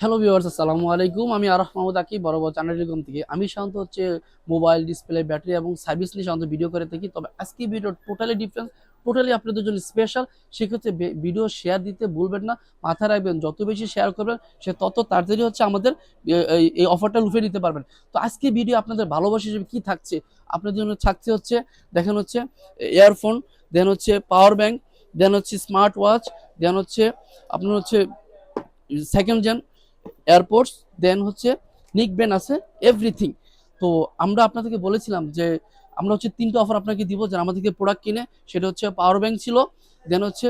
Hello viewers আসসালামু আলাইকুম। আমি আরফ মাহমুদ আকি বড় বড় চ্যানেল টেলিকম থেকে। আমি সাধারণত হচ্ছে মোবাইল ডিসপ্লে ব্যাটারি এবং সার্ভিস নিয়ে সাধারণত ভিডিও করে থাকি। তবে আজকে ভিডিও টোটালি ডিফারেন্স টোটালি আপনাদের জন্য স্পেশাল সেক্ষেত্রে ভিডিও শেয়ার দিতে ভুলবেন না। মাথায় রাখবেন, যত বেশি শেয়ার করবেন, সে তত তাড়াতাড়ি হচ্ছে আমাদের এই- অফারটা লুফে নিতে পারবেন। তো আজকে ভিডিও আপনাদের ভালোবাসা হিসেবে কী থাকছে? আপনাদের জন্য থাকছে হচ্ছে, দেখেন হচ্ছে ইয়ারফোন দেন হচ্ছে পাওয়ার ব্যাংক দেন হচ্ছে স্মার্ট ওয়াচ দেন হচ্ছে আপনার হচ্ছে সেকেন্ড জেন এয়ারপোর্টস দেন হচ্ছে নিক ব্যান আছে এভরিথিং তো আমরা আপনাদেরকে বলেছিলাম যে আমরা হচ্ছে তিনটা অফার আপনাকে দিব যে আমাদেরকে প্রোডাক্ট কিনে, সেটা হচ্ছে পাওয়ার ব্যাংক ছিল দেন হচ্ছে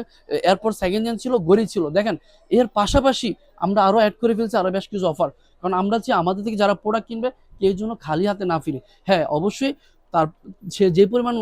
এয়ারপোর্ট সেকেন্ড জেন ছিল গড়ি ছিল। দেখেন, এর পাশাপাশি আমরা আরও অ্যাড করে ফেলছি আরও বেশ কিছু অফার কারণ আমরা চাই আমাদের থেকে যারা প্রোডাক্ট কিনবে, কেউ জন্য খালি হাতে না ফিরে। হ্যাঁ অবশ্যই তার সে যে পরিমাণ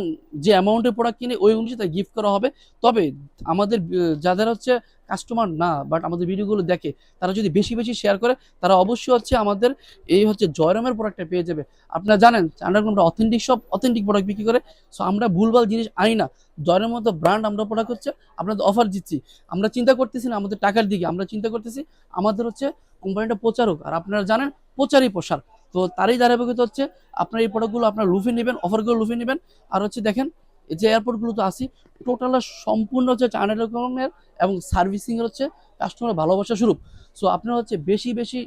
যে অ্যামাউন্টের প্রোডাক্ট কিনে ওই অনুযায়ী তার গিফট করা হবে। তবে আমাদের যাদের হচ্ছে কাস্টমার না বাট আমাদের ভিডিওগুলো দেখে, তারা যদি বেশি বেশি শেয়ার করে, তারা অবশ্যই হচ্ছে আমাদের এই হচ্ছে জয়রামের প্রোডাক্টটা পেয়ে যাবে। আপনারা জানেন আমরা অথেন্টিক সব অথেন্টিক প্রোডাক্ট বিক্রি করে সো আমরা ভুলভাল জিনিস আনি না। জয়ের মতো ব্র্যান্ড আমরা প্রোডাক্ট হচ্ছে আপনাদের অফার দিচ্ছি। আমরা চিন্তা করতেছি না আমাদের টাকার দিকে, আমরা চিন্তা করতেছি আমাদের হচ্ছে কোম্পানিটা প্রচারক। আর আপনারা জানেন, প্রচারই প্রসার। তো তারই ধারাবাহিকতা হচ্ছে আপনার এই প্রোডাক্টগুলো আপনার লুফে নেবেন অফারগুলো লুফে নেবেন। আর হচ্ছে দেখেন, এই যে এয়ারপোর্টগুলো তো আসি টোটাল সম্পূর্ণ হচ্ছে চায়না টেলিকমের এবং সার্ভিসিং হচ্ছে কাস্টমার ভালোবাসা স্বরূপ। সো আপনারা হচ্ছে বেশি বেশি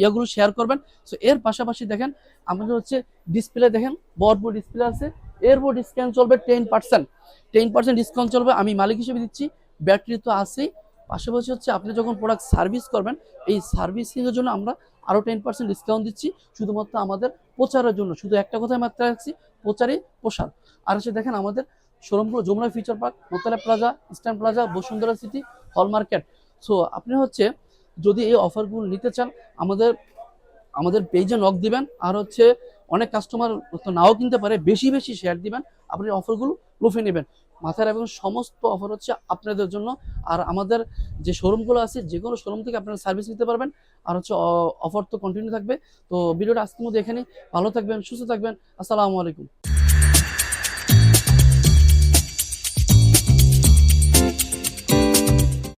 ইয়েগুলো শেয়ার করবেন। সো এর পাশাপাশি দেখেন, আমাদের হচ্ছে ডিসপ্লে দেখেন বড় ডিসপ্লে আছে। এর উপর ডিসকাউন্ট চলবে ten percent ten percent discount চলবে, আমি মালিক হিসেবে দিচ্ছি। ব্যাটারি তো আছেই। পাশাপাশি হচ্ছে আপনি যখন প্রোডাক্ট সার্ভিস করবেন, এই সার্ভিসিংয়ের জন্য আমরা আরও টেন পার্সেন্ট ডিসকাউন্ট দিচ্ছি শুধুমাত্র আমাদের প্রচারের জন্য। শুধু একটা কথাই মাত্রা রাখছি প্রচারই প্রসার। আর হচ্ছে দেখেন আমাদের শোরুমগুলো Jamuna future park মোতালা plaza eastern plaza Bashundhara city hall market so আপনি হচ্ছে যদি এই অফারগুলো নিতে চান, আমাদের আমাদের পেজে নক দিবেন, আর হচ্ছে অনেক কাস্টমার নাও কিনতে পারে, বেশি বেশি শেয়ার দিবেন, আপনি অফারগুলো লুফে নেবেন। মাথায় রাখবেন সমস্ত অফার হচ্ছে আপনাদের জন্য। আর আমাদের যে শোরুমগুলো আছে, যে কোনো শোরুম থেকে আপনারা সার্ভিস নিতে পারবেন। আর হচ্ছে অফার তো কন্টিনিউ থাকবে। তো ভিডিওটা আজকের মধ্যে এখানে ভালো থাকবেন, সুস্থ থাকবেন। আসসালামু আলাইকুম।